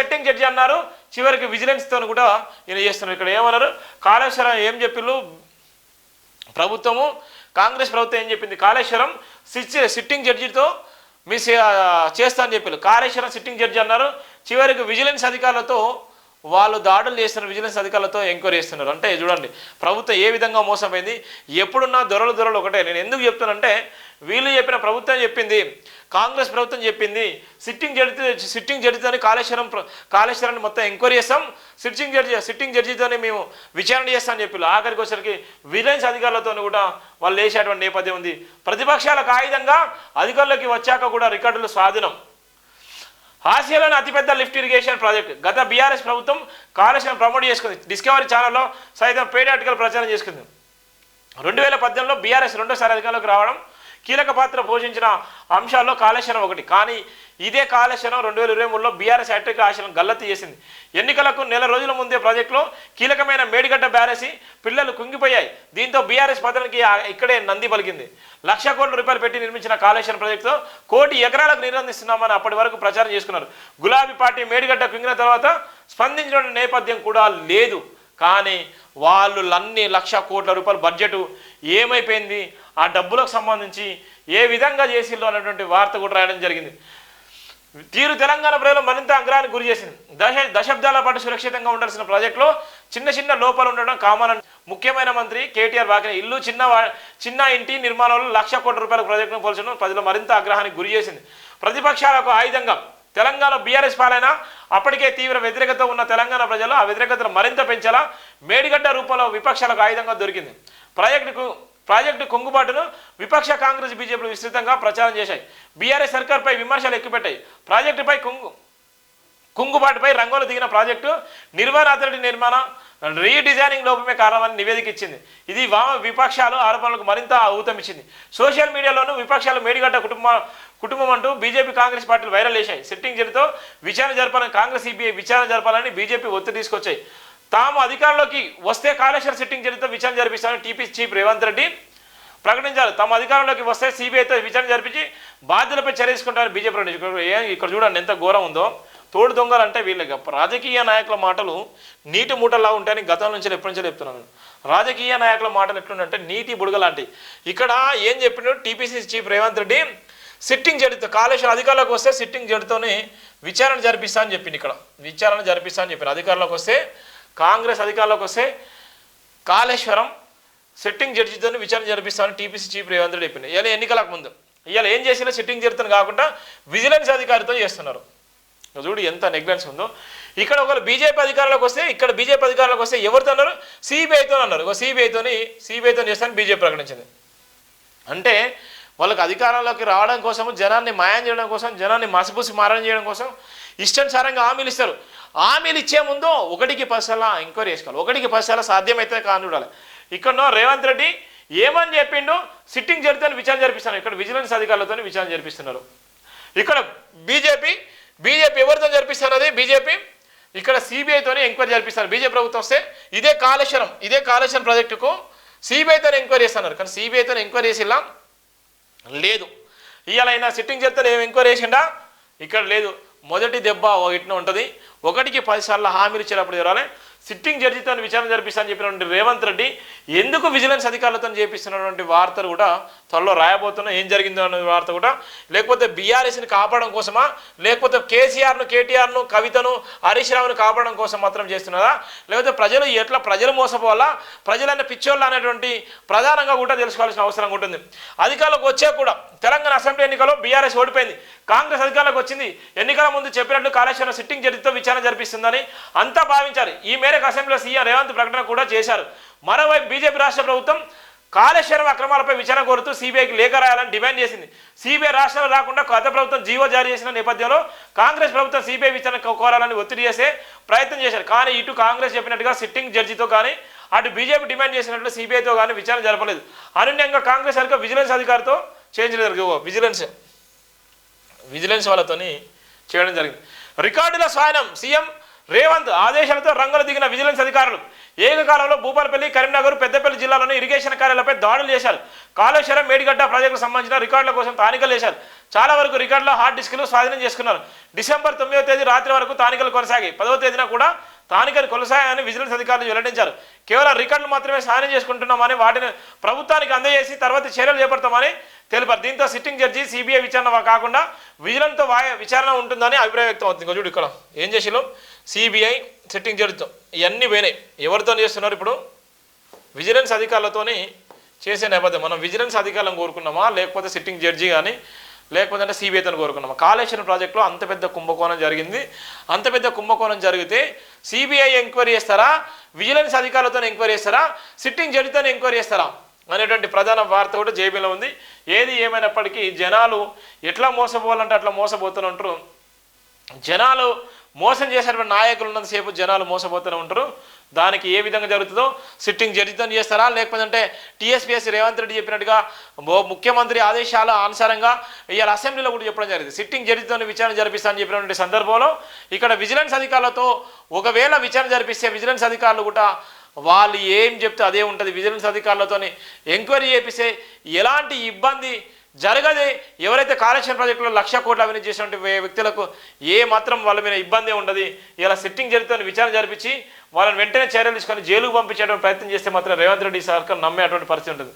Setting judge అన్నారు. చివరికి విజిలెన్స్తో కూడా ఈయన చేస్తున్నారు. ఇక్కడ ఏమన్నారు? కాళేశ్వరం ఏం చెప్పిళ్ళు ప్రభుత్వము కాంగ్రెస్ ప్రభుత్వం ఏం చెప్పింది? కాళేశ్వరం సిట్ సిట్టింగ్ జడ్జితో మీ చేస్తా అని చెప్పారు కాళేశ్వరం సిట్టింగ్ జడ్జి అన్నారు. చివరికి విజిలెన్స్ అధికారులతో వాళ్ళు దాడులు చేస్తున్నారు. విజిలెన్స్ అధికారులతో ఎంక్వైరీ చేస్తున్నారు. అంటే చూడండి ప్రభుత్వం ఏ విధంగా మోసమైంది ఎప్పుడున్నా దొరలు దొరలు ఒకటే. నేను ఎందుకు చెప్తానంటే వీళ్ళు చెప్పిన ప్రభుత్వం చెప్పింది కాంగ్రెస్ ప్రభుత్వం చెప్పింది సిట్టింగ్ జడ్జి సిట్టింగ్ జడ్జితోని కాళేశ్వరం ప్ర- కాళేశ్వరాన్ని మొత్తం ఎంక్వైరీ చేస్తాం సిట్టింగ్ జడ్జి సిట్టింగ్ జడ్జితోనే మేము విచారణ చేస్తామని చెప్పి ఆఖరికి వచ్చరికి విజిలెన్స్ అధికారులతో కూడా వాళ్ళు వేసేటువంటి నేపథ్యం ఉంది. ప్రతిపక్షాలకు ఆయుధంగా అధికారులకి వచ్చాక కూడా రికార్డులు స్వాధీనం. ఆసియాలోని అతిపెద్ద లిఫ్ట్ ఇరిగేషన్ ప్రాజెక్ట్. గత బీఆర్ఎస్ ప్రభుత్వం కాళేశ్వరం ప్రమోట్ చేసుకుంది. డిస్కవరీ ఛానల్లో సైతం పేడ్ ఆర్టికల్ ప్రచారం చేసుకుంది. రెండు వేల పద్దెనిమిదిలో బీఆర్ఎస్ రెండోసారి అధికారంలోకి రావడం కీలక పాత్ర పోషించిన అంశాల్లో కాళేశ్వరం ఒకటి. కానీ ఇదే కాళేశ్వరం రెండు వేల ఇరవై మూడులో బీఆర్ఎస్ హ్యాట్రిక్ ఆశలను గల్లతి చేసింది. ఎన్నికలకు నెల రోజుల ముందే ప్రాజెక్టులో కీలకమైన మేడిగడ్డ బ్యారేసి పిల్లలు కుంగిపోయాయి. దీంతో బీఆర్ఎస్ పతనానికి ఇక్కడే నంది పలికింది. లక్ష కోట్ల రూపాయలు పెట్టి నిర్మించిన కాళేశ్వరం ప్రాజెక్టుతో కోటి ఎకరాలకు నిర్బంధిస్తున్నామని అప్పటి వరకు ప్రచారం చేసుకున్నారు. గులాబీ పార్టీ మేడిగడ్డ కుంగిన తర్వాత స్పందించిన నేపథ్యం కూడా లేదు. కానీ వాళ్ళు అన్ని లక్ష కోట్ల రూపాయల బడ్జెట్ ఏమైపోయింది? ఆ డబ్బులకు సంబంధించి ఏ విధంగా చేసిల్లో అనేటువంటి వార్త కూడా రాయడం జరిగింది. తీరు తెలంగాణ ప్రజలు మరింత అగ్రహానికి గురి చేసింది. దశ దశాబ్దాల పాటు సురక్షితంగా ఉండాల్సిన ప్రాజెక్టులో చిన్న చిన్న లోపాలు ఉండడం కామన్ ముఖ్యమైన మంత్రి కేటీఆర్ వాకిన ఇల్లు చిన్న చిన్న ఇంటి నిర్మాణంలో లక్ష కోట్ల రూపాయల ప్రాజెక్టును పోల్చడం ప్రజలు మరింత ఆగ్రహానికి గురి చేసింది. ప్రతిపక్షాలకు ఆయుధంగా తెలంగాణ బీఆర్ఎస్ పాలైన అప్పటికే తీవ్ర వ్యతిరేకత ఉన్న తెలంగాణ ప్రజలు ఆ వ్యతిరేకతను మరింత పెంచేలా మేడిగడ్డ రూపంలో విపక్షాలకు ఆయుధంగా దొరికింది. ప్రాజెక్టుకు ప్రాజెక్టు కుంగుబాటును విపక్ష కాంగ్రెస్ బీజేపీలు విస్తృతంగా ప్రచారం చేశాయి. బీఆర్ఎస్ సర్కార్పై విమర్శలు ఎక్కుపెట్టాయి. ప్రాజెక్టుపై కుంగు కుంగుబాటుపై రంగులు దిగిన ప్రాజెక్టు నిర్మాణ అథారిటీ నిర్మాణ రీడిజైనింగ్ లోపమే కారణమని నివేదిక ఇచ్చింది. ఇది వామ విపక్షాలు ఆరోపణలకు మరింత ఊతమిచ్చింది. సోషల్ మీడియాలోనూ విపక్షాలు మేడిగడ్డ కుటుంబ కుటుంబం అంటూ బీజేపీ కాంగ్రెస్ పార్టీలు వైరల్ చేశాయి. సిట్టింగ్ జరితో విచారణ జరపాలని కాంగ్రెస్ సిబిఐ విచారణ జరపాలని బీజేపీ ఒత్తిడి తీసుకొచ్చాయి. తాము అధికారంలోకి వస్తే కాళేశ్వర సిట్టింగ్ జరితో విచారణ జరిపిస్తామని టీపీ చీఫ్ రేవంత్ రెడ్డి ప్రకటించారు. తమ అధికారంలోకి వస్తే సిబిఐతో విచారణ జరిపించి బాధ్యులపై చర్య తీసుకుంటారని బీజేపీ ఇక్కడ చూడండి ఎంత ఘోరం ఉందో. తోడు దొంగలు అంటే వీళ్ళకి రాజకీయ నాయకుల మాటలు నీటి మూటలా ఉంటాయని గతం నుంచి ఎప్పటి నుంచో చెప్తున్నాను రాజకీయ నాయకుల మాటలు ఎట్లుండంటే నీటి బుడగ లాంటివి ఇక్కడ ఏం చెప్పినాడు TPC chief Revanth Reddy? Sitting జడితో Kaleshwaram అధికారులకు వస్తే సిట్టింగ్ జడితోనే విచారణ జరిపిస్తా అని చెప్పింది ఇక్కడ. విచారణ జరిపిస్తా అని చెప్పారు అధికారులకు వస్తే కాంగ్రెస్ అధికారులకు వస్తే కాళేశ్వరం సిట్టింగ్ జడ్జితో విచారణ జరిపిస్తామని టీపీసీ చీఫ్ రేవంత్ రెడ్డి చెప్పింది ఇలా ఎన్నికలకు ముందు. ఇవాళ ఏం చేసినా సిట్టింగ్ జరుగుతుంది కాకుండా విజిలెన్స్ అధికారితో చేస్తున్నారు. చూడు ఎంత నెగ్లెన్స్ ఉందో. ఇక్కడ ఒకరు బీజేపీ అధికారంలోకి వస్తే ఇక్కడ బీజేపీ అధికారంలోకి వస్తే ఎవరితో అన్నారు? సిబిఐతో అన్నారు. ఒక సిబిఐతోని సిబిఐతో చేస్తానని బీజేపీ ప్రకటించింది. అంటే వాళ్ళకి అధికారంలోకి రావడం కోసం జనాన్ని మాయం చేయడం కోసం జనాన్ని మసిపూసి మారం చేయడం కోసం ఇష్టానుసారంగా హామీలు ఇస్తారు. హామీలు ఇచ్చే ముందు ఒకటికి పైసలా ఎంక్వైరీ చేసుకోవాలి. ఒకటికి పైసలా సాధ్యమైతే కాని చూడాలి. ఇక్కడ రేవంత్ రెడ్డి ఏమని చెప్పిండు? సిట్టింగ్ జరిగితే విచారణ జరిపిస్తాను ఇక్కడ విజిలెన్స్ అధికారులతో విచారణ జరిపిస్తున్నారు. ఇక్కడ బీజేపీ బీజేపీ ఎవరితో జరిపిస్తున్నది బీజేపీ? ఇక్కడ సిబిఐతోనే ఎంక్వైరీ జరిపిస్తారు. బీజేపీ ప్రభుత్వం వస్తే ఇదే కాళేశ్వరం ఇదే కాళేశ్వరం ప్రాజెక్టుకు సిబిఐతో ఎంక్వైరీ చేస్తున్నారు. కానీ సిబిఐతో ఎంక్వైరీ చేసిలా? లేదు. ఇవాళ సిట్టింగ్ చేస్తే ఏం ఎంక్వైరీ చేసిండా? ఇక్కడ లేదు. మొదటి దెబ్బ ఇట్లా ఉంటుంది. ఒకటికి పదిసార్లు హామీలు ఇచ్చేటప్పుడు చూడాలి సిట్టింగ్ జడ్జితో విచారణ జరిపిస్తానని చెప్పినటువంటి రేవంత్ రెడ్డి ఎందుకు విజిలెన్స్ అధికారులతో చేపిస్తున్నటువంటి వార్తలు కూడా త్వరలో రాయబోతున్నా ఏం జరిగిందో అనే వార్త కూడా. లేకపోతే బీఆర్ఎస్ని కాపాడడం కోసమా? లేకపోతే కేసీఆర్ను కేటీఆర్ను కవితను హరీష్ రావును కాపాడడం కోసం మాత్రం చేస్తున్నారా? లేకపోతే ప్రజలు ఎట్లా ప్రజలు మోసపోవాలా? ప్రజలన్న పిచ్చోళ్ళ అనేటువంటి ప్రధానంగా కూడా తెలుసుకోవాల్సిన అవసరం ఉంటుంది. అధికారులకు వచ్చే కూడా తెలంగాణ అసెంబ్లీ ఎన్నికల్లో బీఆర్ఎస్ ఓడిపోయింది. కాంగ్రెస్ అధికారులకు వచ్చింది. ఎన్నికల ముందు చెప్పినట్లు కాళేశ్వరం సిట్టింగ్ జడ్జితో విచారణ జరిపిస్తుందని అంతా భావించారు ఈ మేరకు అసెంబ్లీలో సీఎం రేవంత్ ప్రకటన కూడా చేశారు. మరోవైపు బీజేపీ రాష్ట్ర ప్రభుత్వం కాళేశ్వరం అక్రమాలపై విచారణ కోరుతూ సిబిఐకి లేఖ రాయాలని డిమాండ్ చేసింది. సిబిఐ రాష్ట్రంలో రాకుండా గత ప్రభుత్వం జీవో జారీ చేసిన నేపథ్యంలో కాంగ్రెస్ ప్రభుత్వం సిబిఐ విచారణ కోరాలని ఒత్తిడి చేసే ప్రయత్నం చేశారు. కానీ ఇటు కాంగ్రెస్ చెప్పినట్టుగా సిట్టింగ్ జడ్జితో కానీ అటు బీజేపీ డిమాండ్ చేసినట్లు సిబిఐతో కానీ విచారణ జరపలేదు. అనన్యంగా కాంగ్రెస్ సరిగ్గా విజిలెన్స్ అధికారితో చేంజ్ విజిలెన్స్. విజిలెన్స్ వాళ్ళతోని చేయడం జరిగింది. రికార్డుల స్వాయనం సీఎం రేవంత్ ఆదేశాలతో రంగులు దిగిన విజిలెన్స్ అధికారులు. ఏకకాలంలో భూపాలపల్లి కరీంనగర్ పెద్దపల్లి జిల్లాలోని ఇరిగేషన్ కార్యాలపై దాడులు చేశారు. కాళేశ్వరం మేడిగడ్డ ప్రాజెక్టుకు సంబంధించిన రికార్డుల కోసం తానికలు చేశారు చాలా వరకు రికార్డుల హార్డ్ డిస్క్లు స్వాధీనం చేసుకున్నారు. డిసెంబర్ తొమ్మిదవ తేదీ రాత్రి వరకు తానికలు కొనసాగి పదవ తేదీన కూడా తానికలు కొనసాగాయని విజిలెన్స్ అధికారులు వెల్లడించారు. కేవలం రికార్డులు మాత్రమే సాయం చేసుకుంటున్నామని వాటిని ప్రభుత్వానికి అందజేసి తర్వాత చర్యలు చేపడతామని తెలిపారు. దీంతో సిట్టింగ్ జడ్జి సిబిఐ విచారణ కాకుండా విజిలెన్స్తో వాయ విచారణ ఉంటుందని అభిప్రాయం వ్యక్తం అవుతుంది. ఇంకా చూడు ఇక్కడ. ఏం చేసిలో సిబిఐ సిట్టింగ్ జడ్జితో. ఇవన్నీ పోయినాయి. ఎవరితో చేస్తున్నారు ఇప్పుడు? విజిలెన్స్ అధికారులతోని చేసే నేపథ్యం. మనం విజిలెన్స్ అధికారులను కోరుకున్నామా? లేకపోతే సిట్టింగ్ జడ్జి కానీ లేకపోతే అంటే సిబిఐతో కోరుకున్నాము కాళేశ్వరం ప్రాజెక్టులో అంత పెద్ద కుంభకోణం జరిగింది. అంత పెద్ద కుంభకోణం జరిగితే సిబిఐ ఎంక్వైరీ చేస్తారా? విజిలెన్స్ అధికారులతో ఎంక్వైరీ చేస్తారా? సిట్టింగ్ జడ్జితో ఎంక్వైరీ చేస్తారా? అనేటువంటి ప్రధాన వార్త కూడా జేబీలో ఉంది. ఏది ఏమైనప్పటికీ జనాలు ఎట్లా మోసపోవాలంటే అట్లా మోసపోతూనే ఉంటారు. జనాలు మోసం చేసేటువంటి నాయకులు ఉన్నంతసేపు జనాలు మోసపోతూనే ఉంటారు. దానికి ఏ విధంగా జరుగుతుందో సిట్టింగ్ జడ్జితో చేస్తారా? లేకపోతే అంటే టీఎస్పీఎస్ రేవంత్ రెడ్డి చెప్పినట్టుగా ముఖ్యమంత్రి ఆదేశాల అనుసారంగా ఇవాళ అసెంబ్లీలో కూడా చెప్పడం జరిగింది. సిట్టింగ్ జడ్జితో విచారణ జరిపిస్తానని చెప్పినటువంటి సందర్భంలో ఇక్కడ విజిలెన్స్ అధికారులతో ఒకవేళ విచారణ జరిపిస్తే విజిలెన్స్ అధికారులు కూడా వాళ్ళు ఏం చెప్తే అదే ఉంటుంది. విజిలెన్స్ అధికారులతోని ఎంక్వైరీ చేపిస్తే ఎలాంటి ఇబ్బంది జరగదు ఎవరైతే కాళేశ్వరం ప్రాజెక్టులో లక్ష కోట్ల అభివృద్ధి చేసినటువంటి వ్యక్తులకు ఏ మాత్రం వాళ్ళ మీద ఇబ్బంది ఉండదు. ఇలా సిట్టింగ్ జరుగుతున్న విచారణ జరిపించి వాళ్ళని వెంటనే చర్యలు తీసుకొని జైలుకు పంపించేటువంటి ప్రయత్నం చేస్తే మాత్రం రేవంత్ రెడ్డి సర్కార్ నమ్మేటువంటి పరిస్థితి ఉంటుంది.